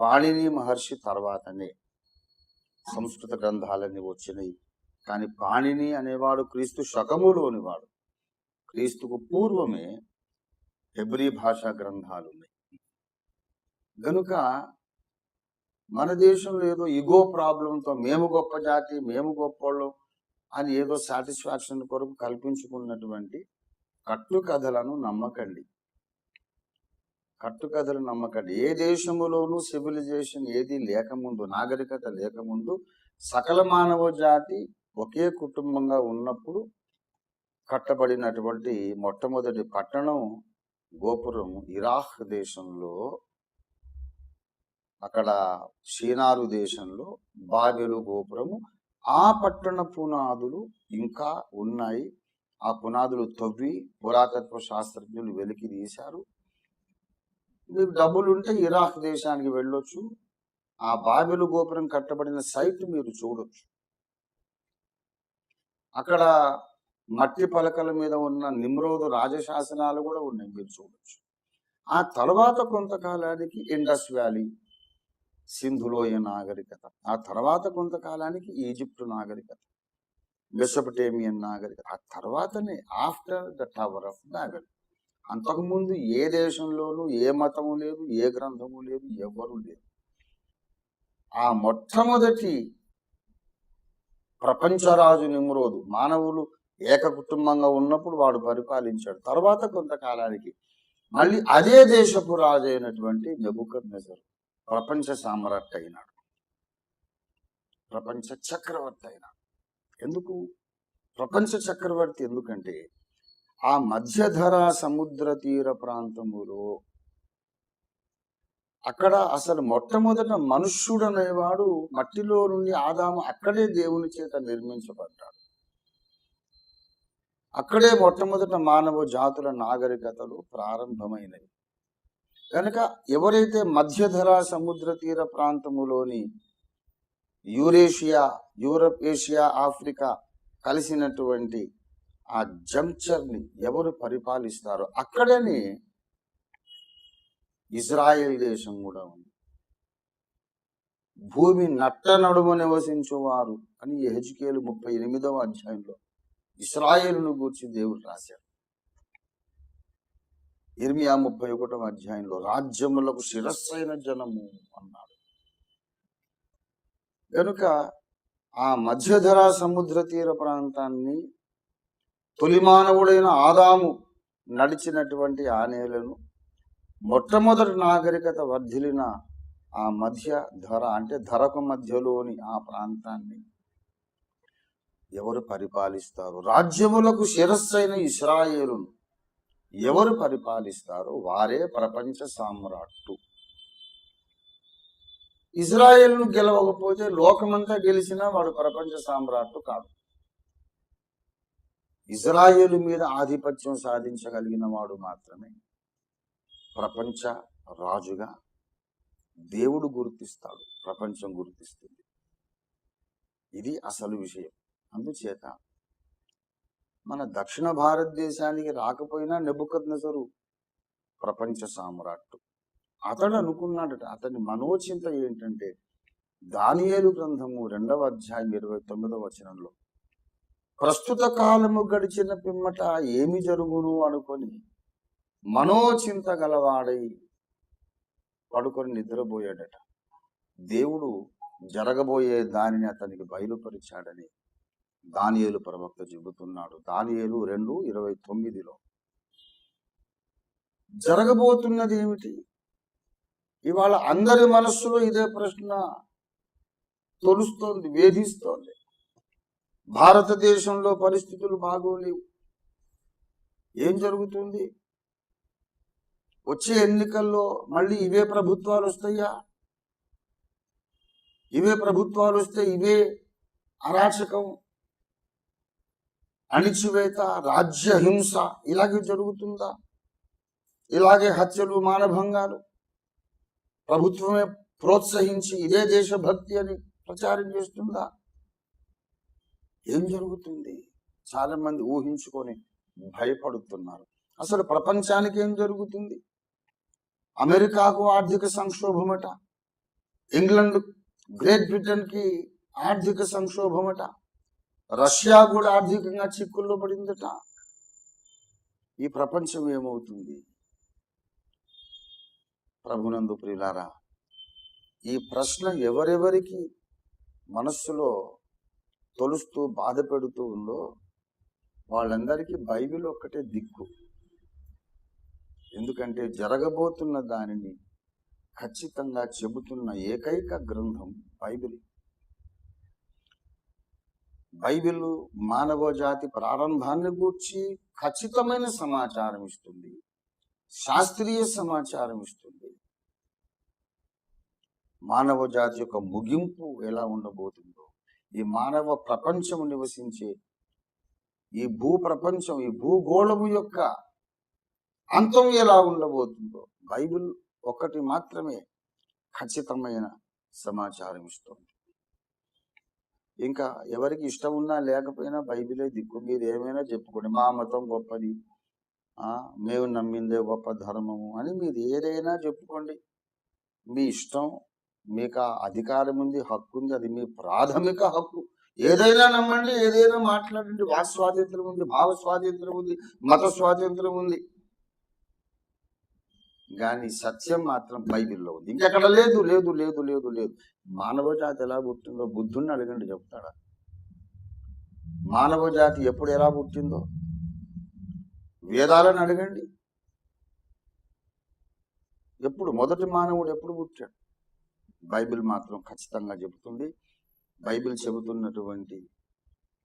పాణిని మహర్షి తర్వాతనే సంస్కృత గ్రంథాలన్నీ వచ్చినాయి. కానీ పాణిని అనేవాడు క్రీస్తు శకములోనివాడు క్రీస్తుకు పూర్వమే హెబ్రీ భాషా గ్రంథాలు ఉన్నాయి. గనుక మన దేశంలో ఏదో ఇగో ప్రాబ్లంతో మేము గొప్ప జాతి మేము గొప్పోళ్ళం అని ఏదో సాటిస్ఫాక్షన్ కొరకు కల్పించుకున్నటువంటి కట్టుకథలను నమ్మకండి. కట్టుకథలు నమ్మకండి ఏ దేశములోనూ సివిలైజేషన్ ఏది లేకముందు నాగరికత లేకముందు సకల మానవ జాతి ఒకే కుటుంబంగా ఉన్నప్పుడు కట్టబడినటువంటి మొట్టమొదటి పట్టణం గోపురం ఇరాక్ దేశంలో అక్కడ షీనారు దేశంలో బాబెలు గోపురము. ఆ పట్టణ పునాదులు ఇంకా ఉన్నాయి. ఆ పునాదులు తవ్వి పురాతత్వ శాస్త్రజ్ఞులు వెలికి తీశారు మీకు డబ్బులు ఉంటే ఇరాక్ దేశానికి వెళ్ళొచ్చు. ఆ బాబెలు గోపురం కట్టబడిన సైట్ మీరు చూడొచ్చు. అక్కడ మట్టి పలకల మీద ఉన్న నిమ్రోదు రాజశాసనాలు కూడా ఉన్నాయి మీరు చూడొచ్చు. ఆ తర్వాత కొంతకాలానికి ఇండస్ వ్యాలీ సింధులోయ నాగరికత. ఆ తర్వాత కొంతకాలానికి ఈజిప్ట్ నాగరికత మెసపటేమియన్ నాగరికత. ఆ తర్వాతనే ఆఫ్టర్ ద టవర్ ఆఫ్ నాగరికత అంతకుముందు ఏ దేశంలోనూ ఏ మతము లేదు ఏ గ్రంథము లేదు ఎవరు లేదు ఆ మొట్టమొదటి ప్రపంచరాజు నిమ్రోదు మానవులు ఏక కుటుంబంగా ఉన్నప్పుడు వాడు పరిపాలించాడు. తర్వాత కొంతకాలానికి మళ్ళీ అదే దేశపు రాజు అయినటువంటి నెబుకద్నెజర్ ప్రపంచ సామ్రాట్ అయినాడు. ప్రపంచ చక్రవర్తి అయినాడు. ఎందుకు? ప్రపంచ చక్రవర్తి ఎందుకంటే ఆ మధ్యధర సముద్ర తీర ప్రాంతములో అక్కడ అసలు మొట్టమొదట మనుష్యుడు అనేవాడు మట్టిలో నుండి ఆదాము అక్కడే దేవుని చేత నిర్మించబడ్డాడు. అక్కడే మొట్టమొదట మానవ జాతుల నాగరికతలు ప్రారంభమైనవి. కనుక ఎవరైతే మధ్యధరా సముద్ర తీర ప్రాంతములోని యూరేషియా యూరప్ ఏషియా ఆఫ్రికా కలిసినటువంటి ఆ జంక్చర్ని ఎవరు పరిపాలిస్తారో అక్కడనే ఇజ్రాయెల్ దేశం కూడా ఉంది. భూమి నట్ట నడుమ నివసించువారు అని హెచ్కేలు ముప్పై ఎనిమిదవ అధ్యాయంలో ఇస్రాయేలును గూర్చి దేవుడు రాశాడు. ఇర్మియా ముప్పై ఒకటవ అధ్యాయంలో రాజ్యములకు శిరస్సైన జనము అన్నాడు. కనుక ఆ మధ్యధరా సముద్ర తీర ప్రాంతాన్ని తొలి మానవుడైన ఆదాము నడిచినటువంటి ఆ నేలను మొట్టమొదటి నాగరికత వర్ధిలిన ఆ మధ్య ధర అంటే ధరకు మధ్యలోని ఆ ప్రాంతాన్ని ఎవరు పరిపాలిస్తారు? రాజ్యములకు శిరస్సైన ఇస్రాయేలును ఎవరు పరిపాలిస్తారో వారే ప్రపంచ సామ్రాట్టు. ఇజ్రాయేల్ను గెలవకపోతే లోకమంతా గెలిచినా వాడు ప్రపంచ సామ్రాట్టు కాదు ఇజ్రాయేలు మీద ఆధిపత్యం సాధించగలిగిన వాడు మాత్రమే. ప్రపంచ రాజుగా దేవుడు గుర్తిస్తాడు. ప్రపంచం గుర్తిస్తుంది. ఇది అసలు విషయం. అందుచేత మన దక్షిణ భారతదేశానికి రాకపోయినా నెబుకద్నెసరు ప్రపంచ సామ్రాట్టు. అతడు అనుకున్నాడట అతని మనోచింత ఏంటంటే దానియేలు గ్రంథము రెండవ అధ్యాయం ఇరవై తొమ్మిదవ వచనంలో ప్రస్తుత కాలము గడిచిన పిమ్మట ఏమి జరుగును అనుకొని మనోచింత గలవాడై పడుకొని నిద్రపోయాడట. దేవుడు జరగబోయే దానిని అతనికి బయలుపరిచాడని దానియేలు ప్రవక్త చెబుతున్నాడు. దానియేలు రెండు ఇరవై తొమ్మిదిలో. జరగబోతున్నది ఏమిటి ఇవాళ అందరి మనస్సులో ఇదే ప్రశ్న తొలుస్తోంది వేధిస్తోంది. భారతదేశంలో పరిస్థితులు బాగోలేవు. ఏం జరుగుతుంది? వచ్చే ఎన్నికల్లో మళ్ళీ ఇవే ప్రభుత్వాలు వస్తాయా? ఇవే ప్రభుత్వాలు వస్తే ఇవే అరాచకం అణిచివేత రాజ్య హింస ఇలాగే జరుగుతుందా? ఇలాగే హత్యలు మానభంగాలు ప్రభుత్వమే ప్రోత్సహించి ఇదే దేశభక్తి అని ప్రచారం చేస్తుందా? ఏం జరుగుతుంది? చాలా మంది ఊహించుకొని భయపడుతున్నారు. అసలు ప్రపంచానికి ఏం జరుగుతుంది? అమెరికాకు ఆర్థిక సంక్షోభమట ఇంగ్లండ్ గ్రేట్ బ్రిటన్కి ఆర్థిక సంక్షోభమట రష్యా కూడా ఆర్థికంగా చిక్కుల్లో పడిందట. ఈ ప్రపంచం ఏమవుతుంది? ప్రభునందు ప్రియులారా ఈ ప్రశ్న ఎవరెవరికి మనస్సులో తొలుస్తూ బాధ పెడుతూ ఉందో వాళ్ళందరికీ బైబిల్ ఒక్కటే దిక్కు. ఎందుకంటే జరగబోతున్న దానిని ఖచ్చితంగా చెబుతున్న ఏకైక గ్రంథం బైబిల్. బైబిల్ మానవ జాతి ప్రారంభాన్ని గూర్చి ఖచ్చితమైన సమాచారం ఇస్తుంది. శాస్త్రీయ సమాచారం ఇస్తుంది. మానవ జాతి యొక్క ముగింపు ఎలా ఉండబోతుందో ఈ మానవ ప్రపంచం నివసించే ఈ భూ ప్రపంచం ఈ భూగోళము యొక్క అంతం ఎలా ఉండబోతుందో బైబిల్ ఒక్కటి మాత్రమే ఖచ్చితమైన సమాచారం ఇస్తుంది. ఇంకా ఎవరికి ఇష్టం ఉన్నా లేకపోయినా బైబిలే దిక్కు. మీరు ఏమైనా చెప్పుకోండి మా మతం గొప్పది మేము నమ్మిందే గొప్ప ధర్మము అని మీరు ఏదైనా చెప్పుకోండి. మీ ఇష్టం మీకు ఆ అధికారం ఉంది హక్కు ఉంది అది మీ ప్రాథమిక హక్కు. ఏదైనా నమ్మండి ఏదైనా మాట్లాడండి. వాక్ స్వాతంత్రం ఉంది భావ స్వాతంత్రం ఉంది మత స్వాతంత్రం ఉంది కానీ సత్యం మాత్రం బైబిల్లో ఉంది. ఇంకెక్కడ లేదు లేదు లేదు లేదు లేదు. మానవ జాతి ఎలా పుట్టిందో బుద్ధుణ్ణి అడగండి చెప్తాడా? మానవ జాతి ఎప్పుడు ఎలా పుట్టిందో? వేదాలను అడగండి. ఎప్పుడు? మొదటి మానవుడు ఎప్పుడు పుట్టాడు? బైబిల్ మాత్రం ఖచ్చితంగా చెబుతుంది. బైబిల్ చెబుతున్నటువంటి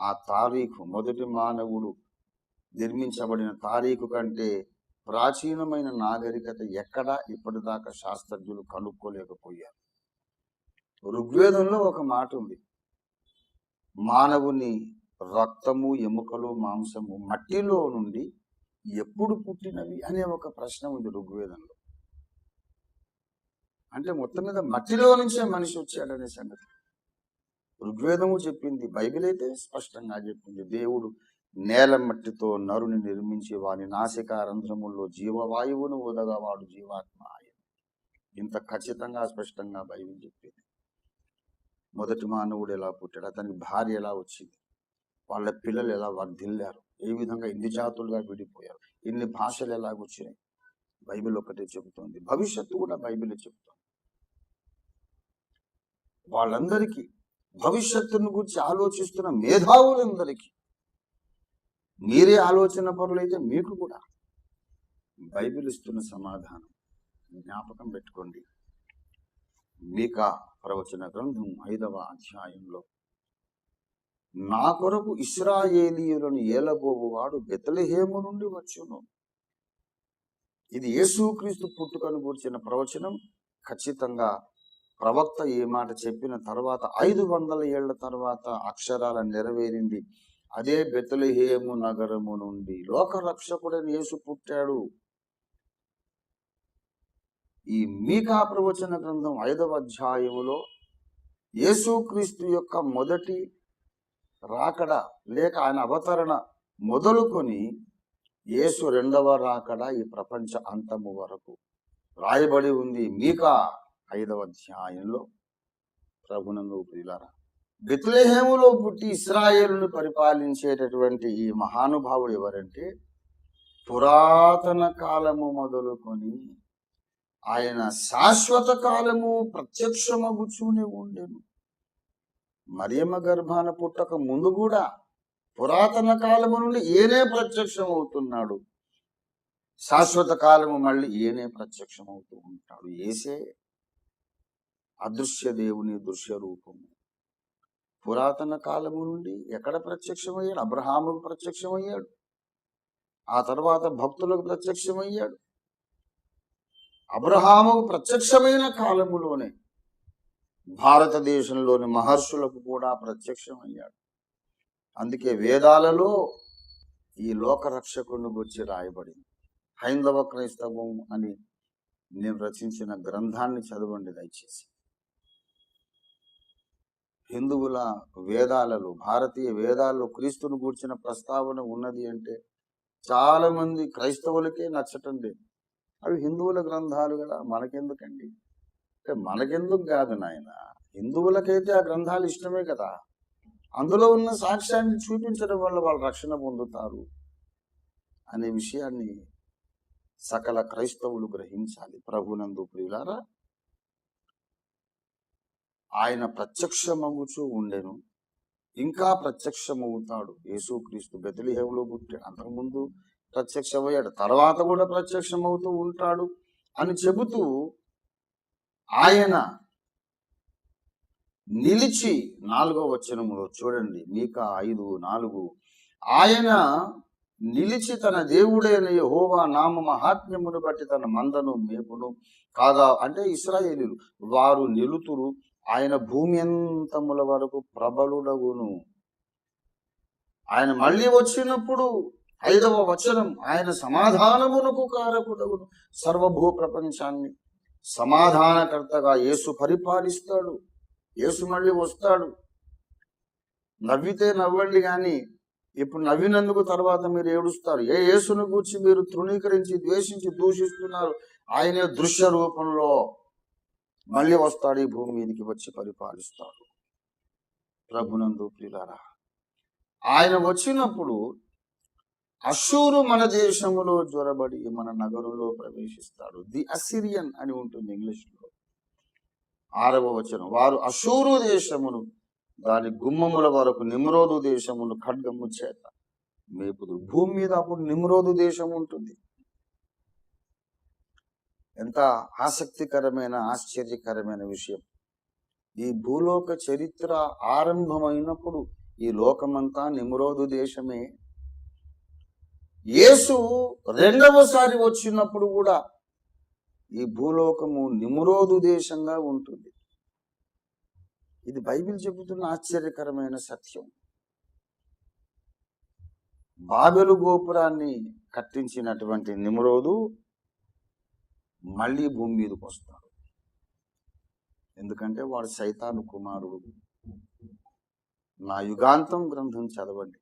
ఆ తారీఖు మొదటి మానవుడు నిర్మించబడిన తారీఖు కంటే ప్రాచీనమైన నాగరికత ఎక్కడా ఇప్పటిదాకా శాస్త్రజ్ఞులు కనుక్కోలేకపోయారు. ఋగ్వేదంలో ఒక మాట ఉంది. మానవుని రక్తము ఎముకలు మాంసము మట్టిలో నుండి ఎప్పుడు పుట్టినవి అనే ఒక ప్రశ్న ఉంది ఋగ్వేదంలో. అంటే మొత్తం మీద మట్టిలో నుంచే మనిషి వచ్చాడనే సంగతి. ఋగ్వేదము చెప్పింది బైబిల్ అయితే స్పష్టంగా చెప్పింది. దేవుడు నేల మట్టితో నరుని నిర్మించి వాని నాసిక రంధ్రముల్లో జీవవాయువును ఉదగా వాడు జీవాత్మ ఆయన. ఇంత ఖచ్చితంగా స్పష్టంగా బైబిల్ చెప్పింది. మొదటి మానవుడు ఎలా పుట్టాడు అతనికి భార్య ఎలా వచ్చింది వాళ్ళ పిల్లలు ఎలా వర్ధిల్లారు ఏ విధంగా ఇన్ని జాతులుగా విడిపోయారు ఇన్ని భాషలు ఎలా వచ్చినాయి బైబిల్ ఒకటే చెబుతోంది. భవిష్యత్తు కూడా బైబిల్ చెబుతోంది. వాళ్ళందరికీ భవిష్యత్తును గురించి ఆలోచిస్తున్న మేధావులందరికీ మీరే ఆలోచన పరులైతే మీకు కూడా బైబిల్ ఇస్తున్న సమాధానం జ్ఞాపకం పెట్టుకోండి. మీకా ప్రవచన గ్రంథం ఐదవ అధ్యాయంలో నా కొరకు ఇస్రాయేలీయులను ఏలబోవువాడు బెతలహేము నుండి వచ్చును. ఇది యేసుక్రీస్తు పుట్టుకను గురించిన ప్రవచనం. ఖచ్చితంగా ప్రవక్త ఈ మాట చెప్పిన తర్వాత ఐదు వందల ఏళ్ళ తర్వాత అక్షరాల నెరవేరింది. అదే బెతలహేము నగరము నుండి లోక రక్షకుడైన యేసు పుట్టాడు. ఈ మీకా ప్రవచన గ్రంథం ఐదవ అధ్యాయములో యేసుక్రీస్తు యొక్క మొదటి రాకడ లేక ఆయన అవతరణ మొదలుకొని యేసు రెండవ రాకడ ఈ ప్రపంచ అంతము వరకు రాయబడి ఉంది. మీకా ఐదవ అధ్యాయంలో ప్రభునందు ప్రియులారా బెతులేహేములో పుట్టి ఇస్రాయేలును పరిపాలించేటటువంటి ఈ మహానుభావుడు ఎవరంటే పురాతన కాలము మొదలుకొని ఆయన శాశ్వత కాలము ప్రత్యక్షమగుచూనే ఉండేను. మరియమ్మ గర్భాన పుట్టక ముందు కూడా పురాతన కాలము నుండి ఏనే ప్రత్యక్షం అవుతున్నాడు శాశ్వత కాలము మళ్ళీ ఏనే ప్రత్యక్షం అవుతూ ఉంటాడు. ఏసే అదృశ్య దేవుని దృశ్య రూపము. పురాతన కాలము నుండి ఎక్కడ ప్రత్యక్షమయ్యాడు? అబ్రహాముకు ప్రత్యక్షమయ్యాడు. ఆ తర్వాత భక్తులకు ప్రత్యక్షమయ్యాడు. అబ్రహాముకు ప్రత్యక్షమైన కాలములోనే భారతదేశంలోని మహర్షులకు కూడా ప్రత్యక్షమయ్యాడు. అందుకే వేదాలలో ఈ లోకరక్షకుని గురించి రాయబడింది. హైందవ క్రైస్తవం అని నేను రచించిన గ్రంథాన్ని చదవండి దయచేసి. హిందువుల వేదాలలో భారతీయ వేదాల్లో క్రీస్తును గూర్చిన ప్రస్తావన ఉన్నది అంటే చాలా మంది క్రైస్తవులకే నచ్చటం లేదు. అవి హిందువుల గ్రంథాలు కదా మనకెందుకండి? అంటే మనకెందుకు కాదు నాయన హిందువులకైతే ఆ గ్రంథాలు ఇష్టమే కదా అందులో ఉన్న సాక్ష్యాన్ని చూపించడం వల్ల వాళ్ళు రక్షణ పొందుతారు అనే విషయాన్ని సకల క్రైస్తవులు గ్రహించాలి. ప్రభునందు ప్రియులారా ఆయన ప్రత్యక్షమవుచూ ఉండెను. ఇంకా ప్రత్యక్షమవుతాడు. యేసుక్రీస్తు బెతలిహేవులో పుట్టాడు అంతకుముందు ప్రత్యక్షమయ్యాడు. తర్వాత కూడా ప్రత్యక్షమవుతూ ఉంటాడు అని చెబుతూ ఆయన నిలిచి నాలుగో వచనములో చూడండి. మీక ఐదు నాలుగు. ఆయన నిలిచి తన దేవుడైన యహోవా నామ మహాత్మ్యమును బట్టి తన మందను మేపును. కాగా అంటే ఇస్రాయేలీలు వారు నిలుతురు. ఆయన భూమి అంతముల వరకు ప్రబలుడగును. ఆయన మళ్ళీ వచ్చినప్పుడు ఐదవ వచనం ఆయన సమాధానమునకు కారకుడగును. సర్వభూ ప్రపంచాన్ని సమాధానకర్తగా యేసు పరిపాలిస్తాడు. యేసు మళ్ళీ వస్తాడు. నవ్వితే నవ్వండి కానీ ఇప్పుడు నవ్వినందుకు తర్వాత మీరు ఏడుస్తారు. ఏ యేసును గూర్చి మీరు తృణీకరించి ద్వేషించి దూషిస్తున్నారు? ఆయనే దృశ్య రూపంలో మళ్ళీ వస్తాడు ఈ భూమి మీదకి వచ్చి పరిపాలిస్తాడు. ప్రభునందు ప్రియులారా ఆయన వచ్చినప్పుడు అశూరు మన దేశములో జ్వరబడి మన నగరంలో ప్రవేశిస్తాడు. ది అసిరియన్ అని ఉంటుంది ఇంగ్లీష్లో. ఆరవ వచనం. వారు అశూరు దేశమును దాని గుమ్మముల వరకు నిమ్రోదు దేశమును ఖడ్గము చేత మేపుదు భూమి మీద అప్పుడు నిమ్రోదు దేశం ఉంటుంది. ఎంత ఆసక్తికరమైన ఆశ్చర్యకరమైన విషయం. ఈ భూలోక చరిత్ర ఆరంభమైనప్పుడు ఈ లోకమంతా నిమ్రోదు దేశమే. యేసు రెండవసారి వచ్చినప్పుడు కూడా ఈ భూలోకము నిమ్రోదు దేశంగా ఉంటుంది. ఇది బైబిల్ చెబుతున్న ఆశ్చర్యకరమైన సత్యం. బాబెలు గోపురాన్ని కట్టించినటువంటి నిమ్రోదు మళ్ళీ భూమి మీదకి వస్తాడు. ఎందుకంటే వాడు సైతాను కుమారుడు. నా యుగాంతం గ్రంథం చదవండి.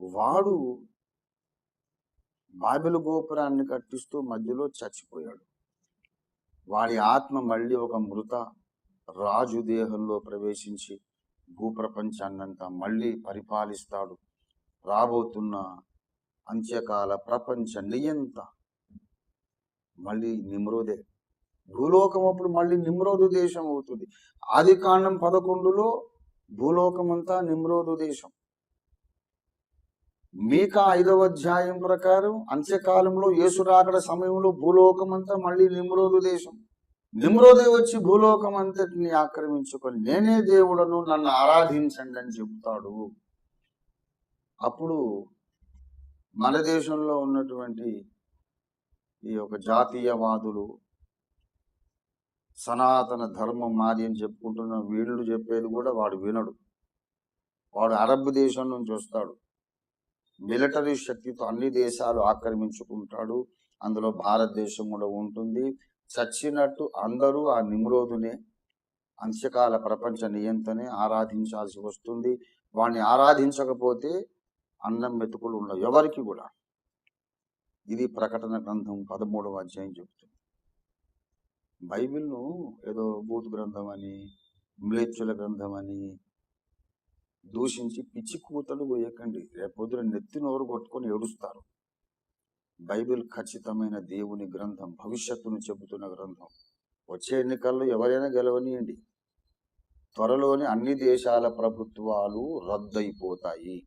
వాడు బాబిలు గోపురాన్ని కట్టిస్తూ మధ్యలో చచ్చిపోయాడు. వాడి ఆత్మ మళ్ళీ ఒక మృత రాజు దేహంలో ప్రవేశించి భూప్రపంచాన్నంతా మళ్ళీ పరిపాలిస్తాడు. రాబోతున్న అంత్యకాల ప్రపంచ నియంత మళ్ళీ నిమ్రోదే. భూలోకం అప్పుడు మళ్ళీ నిమ్రోదు దేశం అవుతుంది. ఆది కాండం పదకొండులో భూలోకం అంతా నిమ్రోదు దేశం. మీక ఐదవ అధ్యాయం ప్రకారం అంత్యకాలంలో యేసురాకడ సమయంలో భూలోకం అంతా మళ్ళీ నిమ్రోదు దేశం. నిమ్రోదే వచ్చి భూలోకం అంతటిని ఆక్రమించుకొని నేనే దేవుడను నన్ను ఆరాధించండి అని చెబుతాడు అప్పుడు మన దేశంలో ఉన్నటువంటి ఈ యొక్క జాతీయవాదులు సనాతన ధర్మం మాది అని చెప్పుకుంటున్న వీళ్ళు చెప్పేది కూడా వాడు వినడు. వాడు అరబ్ దేశం నుంచి వస్తాడు. మిలిటరీ శక్తితో అన్ని దేశాలు ఆక్రమించుకుంటాడు. అందులో భారతదేశం కూడా ఉంటుంది. చచ్చినట్టు అందరూ ఆ నిమ్రోధునే అంత్యకాల ప్రపంచ నియంతనే ఆరాధించాల్సి వస్తుంది. వాడిని ఆరాధించకపోతే అన్నం మెతుకులు ఉండవు. ఎవరికి కూడా. ఇది ప్రకటన గ్రంథం పదమూడవ అధ్యాయం చెబుతుంది. బైబిల్ను ఏదో బూత్ గ్రంథం అని మ్లేచ్చుల గ్రంథం అని దూషించి పిచ్చి కూతలు పోయకండి రేపొద్దున నెత్తి నోరు కొట్టుకొని ఏడుస్తారు. బైబిల్ ఖచ్చితమైన దేవుని గ్రంథం భవిష్యత్తును చెబుతున్న గ్రంథం. వచ్చే ఎన్నికల్లో ఎవరైనా గెలవనియండి. త్వరలోనే అన్ని దేశాల ప్రభుత్వాలు రద్దయిపోతాయి.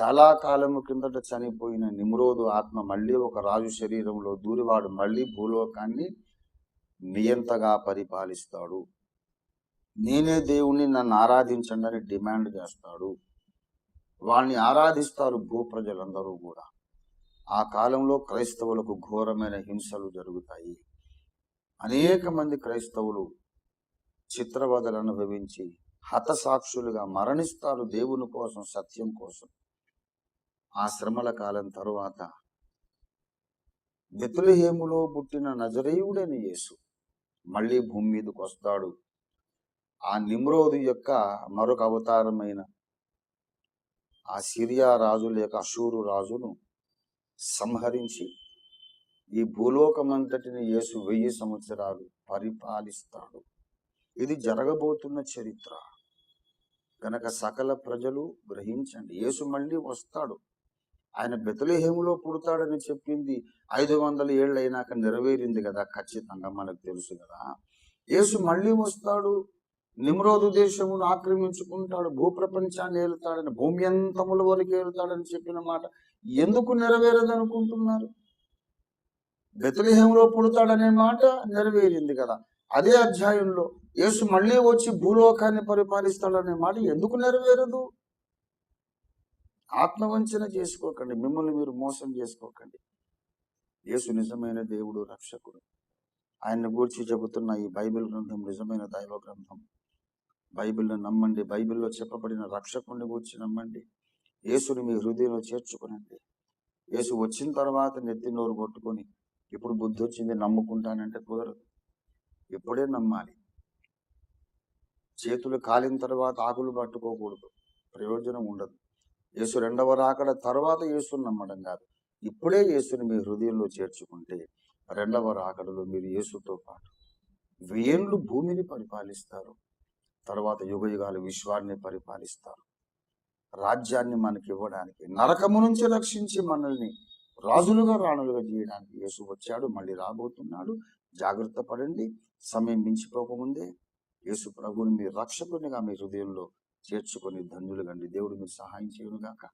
చాలా కాలము కిందట చనిపోయిన నిమ్రోదు ఆత్మ మళ్ళీ ఒక రాజు శరీరంలో దూరివాడు మళ్ళీ భూలోకాన్ని నియంతగా పరిపాలిస్తాడు. నేనే దేవుణ్ణి నన్ను ఆరాధించండి అని డిమాండ్ చేస్తాడు. వాళ్ళని ఆరాధిస్తారు భూ ప్రజలందరూ కూడా. ఆ కాలంలో క్రైస్తవులకు ఘోరమైన హింసలు జరుగుతాయి. అనేక మంది క్రైస్తవులు చిత్రవదలు అనుభవించి హతసాక్షులుగా మరణిస్తారు దేవుని కోసం సత్యం కోసం. ఆ శ్రమల కాలం తరువాత బెతులహేములో పుట్టిన నజరేయుడని యేసు మళ్ళీ భూమి మీదకి వస్తాడు ఆ నిమ్రోదు యొక్క మరొక అవతారమైన ఆ సిరియా రాజుల యొక్క అషూరు రాజును సంహరించి ఈ భూలోకమంతటిని యేసు వెయ్యి సంవత్సరాలు పరిపాలిస్తాడు. ఇది జరగబోతున్న చరిత్ర. గనక సకల ప్రజలు గ్రహించండి. యేసు మళ్ళీ వస్తాడు. ఆయన బెతలేహేములో పుడతాడని చెప్పింది ఐదు వందల ఏళ్ళు అయినాక నెరవేరింది కదా ఖచ్చితంగా మనకు తెలుసు కదా. యేసు మళ్ళీ వస్తాడు నిమ్రోదు దేశమును ఆక్రమించుకుంటాడు భూప్రపంచాన్ని ఏలుతాడని భూమి అంతముల వరకు ఏలుతాడని చెప్పిన మాట ఎందుకు నెరవేరదనుకుంటున్నారు? బెతలిహేములో పుడతాడనే మాట నెరవేరింది కదా. అదే అధ్యాయంలో యేసు మళ్ళీ వచ్చి భూలోకాన్ని పరిపాలిస్తాడనే మాట ఎందుకు నెరవేరదు? ఆత్మవంచన చేసుకోకండి. మిమ్మల్ని మీరు మోసం చేసుకోకండి. యేసు నిజమైన దేవుడు రక్షకుడు. ఆయన గూర్చి చెబుతున్న ఈ బైబిల్ గ్రంథం నిజమైన దైవ గ్రంథం. బైబిల్ను నమ్మండి. బైబిల్లో చెప్పబడిన రక్షకుడిని గూర్చి నమ్మండి. యేసుని మీ హృదయంలో చేర్చుకునండి. యేసు వచ్చిన తర్వాత నెత్తి నోరు కొట్టుకొని ఇప్పుడు బుద్ధి వచ్చింది నమ్ముకుంటానంటే కుదరదు. ఇప్పుడే నమ్మాలి. చేతులు కాలిన తర్వాత ఆకులు పట్టుకోకూడదు. ప్రయోజనం ఉండదు. యేసు రెండవ రాకడ తర్వాత యేసుని నమ్మడం కాదు. ఇప్పుడే యేసుని మీ హృదయంలో చేర్చుకుంటే రెండవ రాకడలో మీరు యేసుతో పాటు వేళ్ళు భూమిని పరిపాలిస్తారు. తర్వాత యుగ యుగాలు విశ్వాన్ని పరిపాలిస్తారు. రాజ్యాన్ని మనకి ఇవ్వడానికి నరకము నుంచి రక్షించి మనల్ని రాజులుగా రాణులుగా చేయడానికి యేసు వచ్చాడు. మళ్ళీ రాబోతున్నాడు. జాగ్రత్త పడండి. సమయం మించిపోకముందే యేసు ప్రభుని మీ రక్షకునిగా మీ హృదయంలో చేర్చుకొని ధన్యులు కండి దేవుడు మీరు సహాయం చేయను గాక